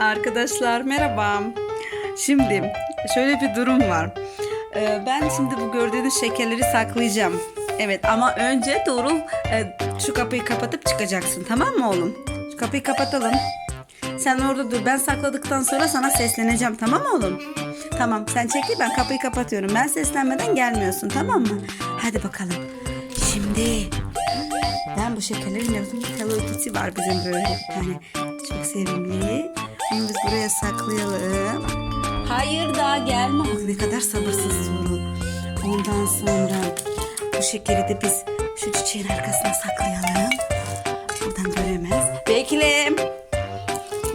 Arkadaşlar merhaba. Şimdi şöyle bir durum var. Ee, ben şimdi bu gördüğünüz şekerleri saklayacağım. Evet ama önce Doğrul e, şu kapıyı kapatıp çıkacaksın tamam mı oğlum? Şu kapıyı kapatalım. Sen orada dur. Ben sakladıktan sonra sana sesleneceğim tamam mı oğlum? Tamam sen çekil ben kapıyı kapatıyorum. Ben seslenmeden gelmiyorsun tamam mı? Hadi bakalım. Şimdi ben bu şekerlerin yazın bir Hello Kitty var bizim böyle tane. Çok sevimli. Onu biz buraya saklayalım. Hayır daha gelme. Bak ne kadar sabırsız Tuğrul. Ondan sonra bu şekeri de biz şu çiçeğin arkasına saklayalım. Buradan göremez. Bekle.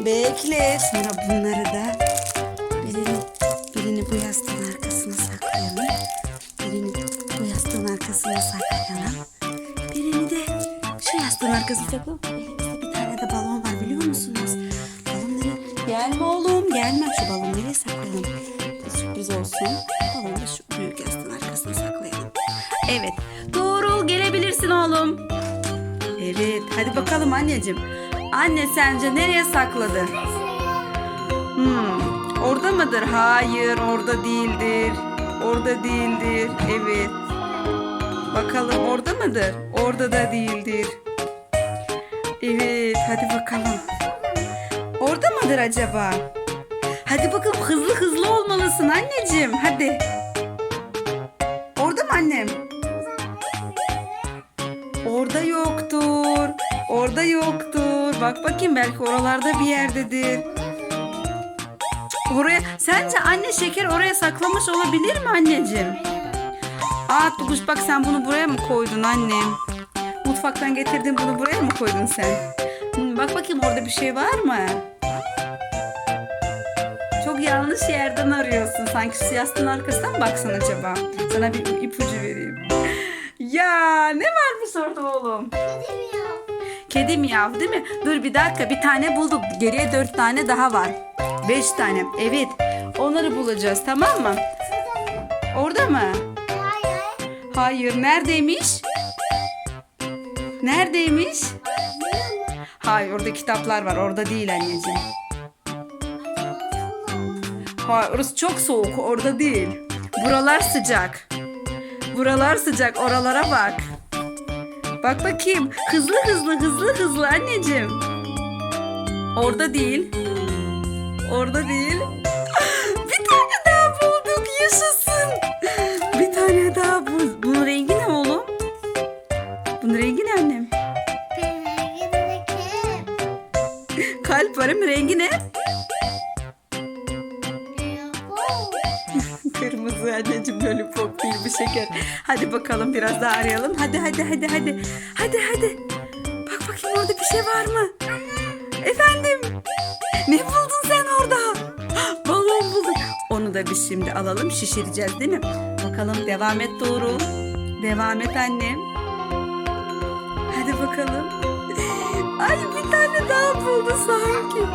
Bekle. Sonra bunları da birini, birini bu yastığın arkasına saklayalım. Birini bu yastığın arkasına saklayalım. Birini de şu yastığın arkasına saklayalım. Bir tane de balon gelme oğlum gelme. Şu balonu nereye saklayalım? Sürpriz olsun. Balonu da şu büyük yastığın arkasına saklayalım. Evet. Doğru gelebilirsin oğlum. Evet. Hadi bakalım anneciğim. Anne sence nereye sakladı? Hmm, orada mıdır? Hayır, orada değildir. Orada değildir. Evet. Bakalım orada mıdır? Orada da değildir. Evet, hadi bakalım. Mıdır acaba? Hadi bakalım hızlı hızlı olmalısın anneciğim. Hadi. Orada mı annem? Orada yoktur. Orada yoktur. Bak bakayım belki oralarda bir yerdedir. Oraya sence anne şeker oraya saklamış olabilir mi anneciğim? Aa Tukuş bak sen bunu buraya mı koydun annem? Mutfaktan getirdin bunu buraya mı koydun sen? Bak bakayım orada bir şey var mı? Yanlış yerden arıyorsun. Sanki şu yastığın arkasından mı baksan acaba? Sana bir ipucu vereyim. Ya ne varmış orada oğlum? Kedi miyav değil mi? Dur bir dakika bir tane bulduk. Geriye dört tane daha var. Beş tane. Evet. Onları bulacağız tamam mı? Orada mı? Hayır. Neredeymiş? Neredeymiş? Hayır orada kitaplar var. Orada değil anneciğim. Hayır orası çok soğuk. Orada değil. Buralar sıcak. Buralar sıcak. Oralara bak. Bak bakayım. Hızlı hızlı hızlı hızlı anneciğim. Orada değil. Orada değil. Bir tane daha bulduk. Yaşasın. Bir tane daha bul. Kırmızı anneciğim lollipop değil bu şeker. Hadi bakalım biraz daha arayalım. Hadi hadi hadi hadi. Hadi hadi. Bak bakayım orada bir şey var mı? Efendim? Ne buldun sen orada? Balon bulduk. Onu da biz şimdi alalım şişireceğiz değil mi? Bakalım devam et doğru. Devam et annem. Hadi bakalım. Ay bir tane daha buldu sanki.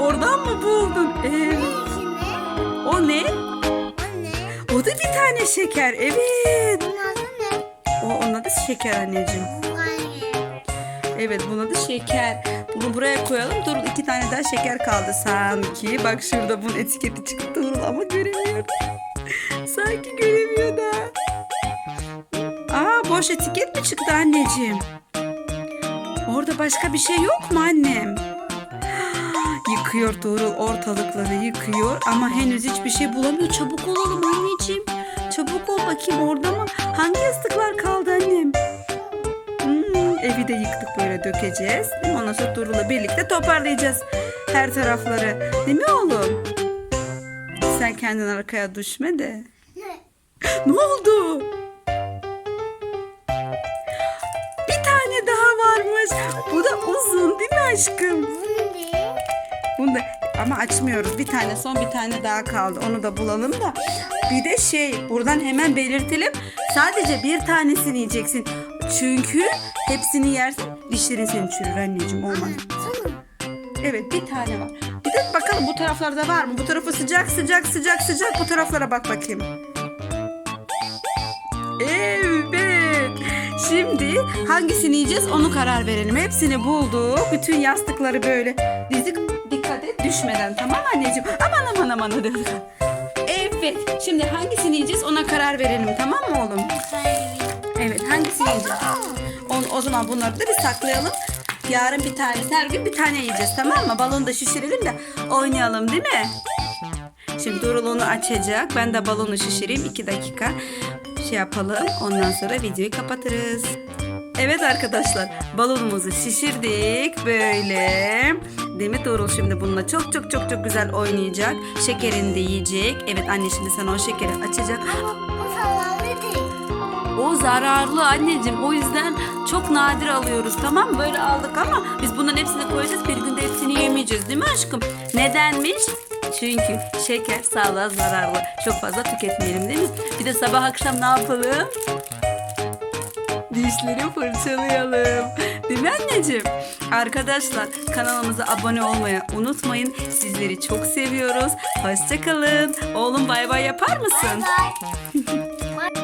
Oradan mı buldun? Evet. O ne? O da bir tane şeker. Evet. O onun adı şeker anneciğim. Evet bunun adı şeker. Bunu buraya koyalım. Dur iki tane daha şeker kaldı sanki. Bak şurada bunun etiketi çıktı Durul ama göremiyorum. sanki göremiyor da. Aa boş etiket mi çıktı anneciğim? Orada başka bir şey yok mu annem? Yıkıyor Tuğrul ortalıkları yıkıyor ama henüz hiçbir şey bulamıyor. Çabuk olalım anneciğim. Çabuk ol bakayım orada mı? Hangi yastıklar kaldı annem? Hmm, evi de yıktık böyle dökeceğiz. Değil mi? Ondan sonra Tuğrul'la birlikte toparlayacağız her tarafları. Değil mi oğlum? Sen kendin arkaya düşme de. Ne oldu? Bir tane daha varmış. Bu da uzun değil mi aşkım? Ama açmıyoruz. Bir tane son bir tane daha kaldı. Onu da bulalım da. Bir de şey buradan hemen belirtelim. Sadece bir tanesini yiyeceksin. Çünkü hepsini yersen dişlerin seni çürür anneciğim. Olmaz. Evet bir tane var. Bir de bakalım bu taraflarda var mı? Bu tarafı sıcak sıcak sıcak sıcak. Bu taraflara bak bakayım. Evet. Şimdi hangisini yiyeceğiz onu karar verelim. Hepsini bulduk. Bütün yastıkları böyle dizik dikkat et düşmeden tamam anneciğim? Aman aman aman hadi. Evet. Şimdi hangisini yiyeceğiz ona karar verelim tamam mı oğlum? Evet hangisini yiyeceğiz? O, o zaman bunları da bir saklayalım. Yarın bir tane, her gün bir tane yiyeceğiz tamam mı? Balonu da şişirelim de oynayalım değil mi? Şimdi Dorul onu açacak. Ben de balonu şişireyim. iki dakika şey yapalım. Ondan sonra videoyu kapatırız. Evet arkadaşlar balonumuzu şişirdik böyle. Demet Dorul şimdi bununla çok çok çok çok güzel oynayacak. Şekerini de yiyecek. Evet anne şimdi sana o şekeri açacak. Bu zararlı değil. O zararlı anneciğim. O yüzden çok nadir alıyoruz tamam? Böyle aldık ama biz bunların hepsini koyacağız. Bir günde hepsini yemeyeceğiz değil mi aşkım? Nedenmiş? Çünkü şeker sağlığa zararlı. Çok fazla tüketmeyelim değil mi? Bir de sabah akşam ne yapalım? Dişleri fırçalayalım. Değil mi anneciğim? Arkadaşlar kanalımıza abone olmayı unutmayın. Sizleri çok seviyoruz. Hoşçakalın. Oğlum bay bay yapar mısın? Bye.